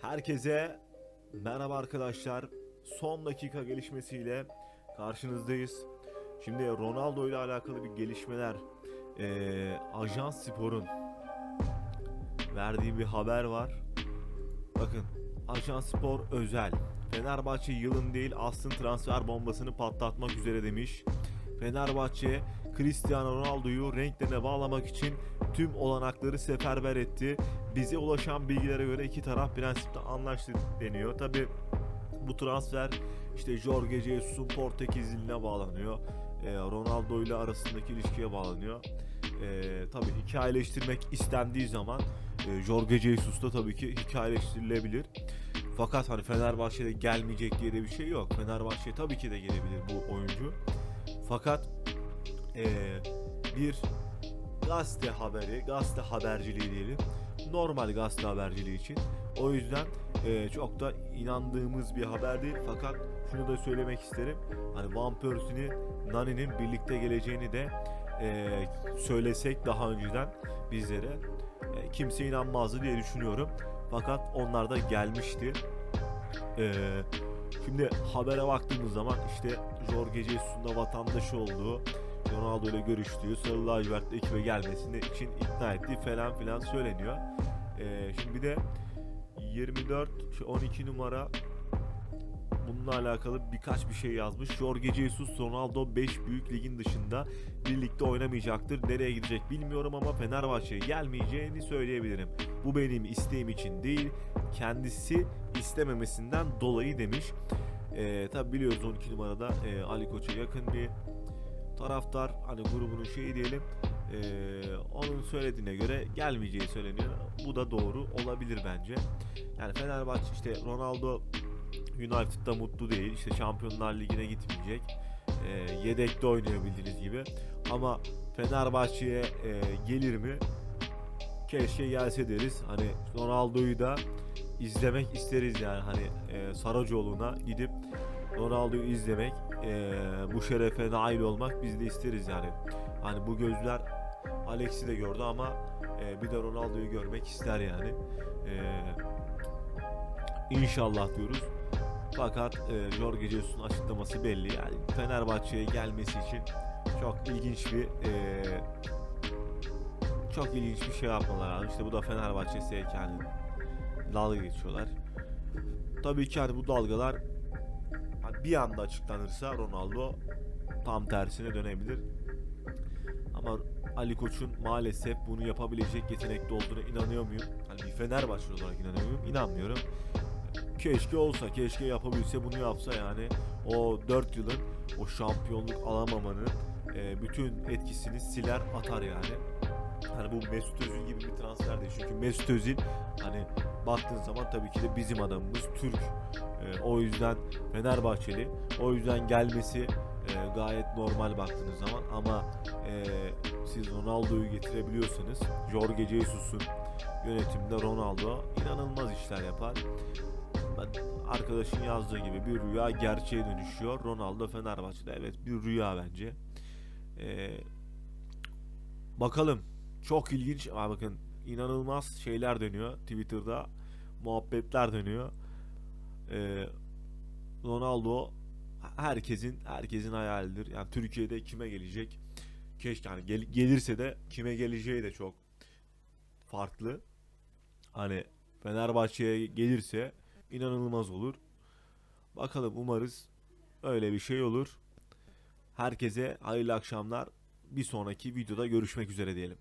Herkese merhaba arkadaşlar. Son dakika gelişmesiyle karşınızdayız. Şimdi Ronaldo ile alakalı bir gelişmeler. Ee, Ajans Spor'un verdiği bir haber var. Bakın Ajans Spor özel. Fenerbahçe yılın değil aslın transfer bombasını patlatmak üzere demiş. Fenerbahçe Cristiano Ronaldo'yu renklerine bağlamak için tüm olanakları seferber etti. Bize ulaşan bilgilere göre iki taraf prensipte anlaştı deniyor. Tabi bu transfer işte Jorge Jesus'un Portekizliğine bağlanıyor. Ee, Ronaldo ile arasındaki ilişkiye bağlanıyor. Ee, tabii hikayeleştirmek istendiği zaman e, Jorge Jesus da tabii ki hikayeleştirilebilir. Fakat hani Fenerbahçe'de gelmeyecek diye de bir şey yok. Fenerbahçe tabii ki de gelebilir bu oyuncu. Fakat e, bir gazete haberi, gazete haberciliği diyelim. Normal gazete haberciliği için. O yüzden e, çok da inandığımız bir haber değil. Fakat şunu da söylemek isterim. Hani Van Persie'nin Nani'nin birlikte geleceğini de e, söylesek daha önceden bizlere e, kimse inanmazdı diye düşünüyorum. Fakat onlar da gelmişti. E, şimdi habere baktığımız zaman işte Jorge Jesus'un da vatandaşı olduğu Ronaldo ile görüştüğü Sarı Lacivert ekibe gelmesini için ikna ettiği falan filan söyleniyor. Ee, şimdi bir de 24 şu 12 numara bununla alakalı birkaç bir şey yazmış. Jorge Jesus Ronaldo 5 büyük ligin dışında birlikte oynamayacaktır. Nereye gidecek bilmiyorum ama Fenerbahçe'ye gelmeyeceğini söyleyebilirim. Bu benim isteğim için değil, kendisi istememesinden dolayı demiş. Ee, tabi biliyoruz 12 numarada e, Ali Koç'a yakın bir taraftar hani grubunun şeyi diyelim eee, onun söylediğine göre gelmeyeceği söyleniyor. Bu da doğru olabilir bence. Yani Fenerbahçe işte Ronaldo United'da mutlu değil. İşte Şampiyonlar Ligi'ne gitmeyecek. Eee, yedekte oynuyor bildiğiniz gibi. Ama Fenerbahçe'ye eee, gelir mi? Keşke gelse deriz. Hani Ronaldo'yu da izlemek isteriz yani. Hani eee Saracoğlu'na gidip Ronaldo'yu izlemek, eee, bu şerefe nail olmak biz de isteriz yani. Hani bu gözler Alex'i de gördü ama eee, bir de Ronaldo'yu görmek ister yani. Eee inşallah diyoruz. Fakat eee Jorge Jesus'un açıklaması belli yani Fenerbahçe'ye gelmesi için çok ilginç bir eee, çok ilginç bir şey yapmalar lazım. İşte bu da Fenerbahçe yani dalga geçiyorlar. Tabii ki hani bu dalgalar bir anda açıklanırsa Ronaldo tam tersine dönebilir. Ama Ali Koç'un maalesef bunu yapabilecek yetenekli olduğuna inanıyor muyum? Hani bir Fenerbahçe olarak inanıyor muyum? İnanmıyorum. Keşke olsa, keşke yapabilse bunu yapsa yani. O 4 yılın o şampiyonluk alamamanın e, bütün etkisini siler atar yani. Hani bu Mesut Özil gibi bir transfer değil. Çünkü Mesut Özil hani baktığın zaman tabii ki de bizim adamımız Türk. O yüzden Fenerbahçeli. O yüzden gelmesi e, gayet normal baktığınız zaman ama e, siz Ronaldo'yu getirebiliyorsanız Jorge Jesus'un yönetiminde Ronaldo inanılmaz işler yapar. Ben arkadaşın yazdığı gibi bir rüya gerçeğe dönüşüyor. Ronaldo Fenerbahçe'de evet bir rüya bence. E, bakalım çok ilginç. Aa, bakın inanılmaz şeyler dönüyor Twitter'da. Muhabbetler dönüyor. Ee, Ronaldo herkesin herkesin hayalidir. Yani Türkiye'de kime gelecek? Keşke hani gel- gelirse de kime geleceği de çok farklı. Hani Fenerbahçe'ye gelirse inanılmaz olur. Bakalım umarız öyle bir şey olur. Herkese hayırlı akşamlar. Bir sonraki videoda görüşmek üzere diyelim.